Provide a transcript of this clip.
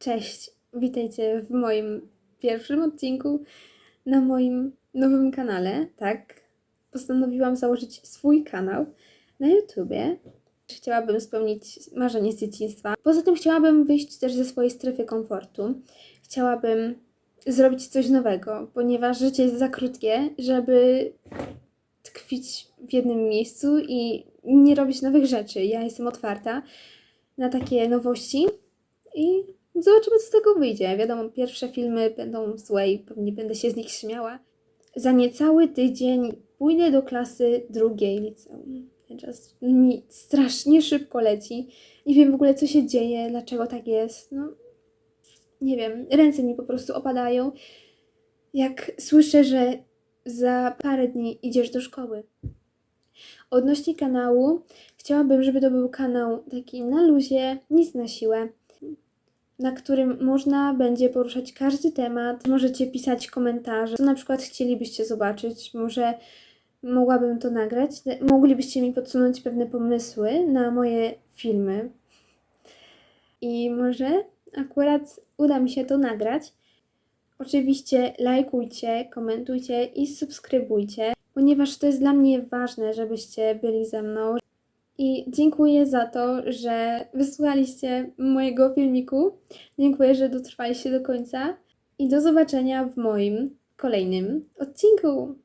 Cześć, witajcie w moim pierwszym odcinku na moim nowym kanale. Tak, postanowiłam założyć swój kanał na YouTubie. Chciałabym spełnić marzenie z dzieciństwa. Poza tym chciałabym wyjść też ze swojej strefy komfortu. Chciałabym zrobić coś nowego, ponieważ życie jest za krótkie, żeby tkwić w jednym miejscu i nie robić nowych rzeczy. Ja jestem otwarta na takie nowości i zobaczymy, co z tego wyjdzie. Wiadomo, pierwsze filmy będą złe i pewnie będę się z nich śmiała. Za niecały tydzień pójdę do klasy drugiej liceum. Ten czas mi strasznie szybko leci. Nie wiem w ogóle, co się dzieje, dlaczego tak jest. No, nie wiem, ręce mi po prostu opadają, jak słyszę, że za parę dni idziesz do szkoły. Odnośnie kanału, chciałabym, żeby to był kanał taki na luzie, nic na siłę, na którym można będzie poruszać każdy temat. Możecie pisać komentarze, co na przykład chcielibyście zobaczyć. Może mogłabym to nagrać. Moglibyście mi podsunąć pewne pomysły na moje filmy. I może akurat uda mi się to nagrać. Oczywiście lajkujcie, komentujcie i subskrybujcie, ponieważ to jest dla mnie ważne, żebyście byli ze mną. I dziękuję za to, że wysłuchaliście mojego filmiku. Dziękuję, że dotrwaliście do końca. I do zobaczenia w moim kolejnym odcinku.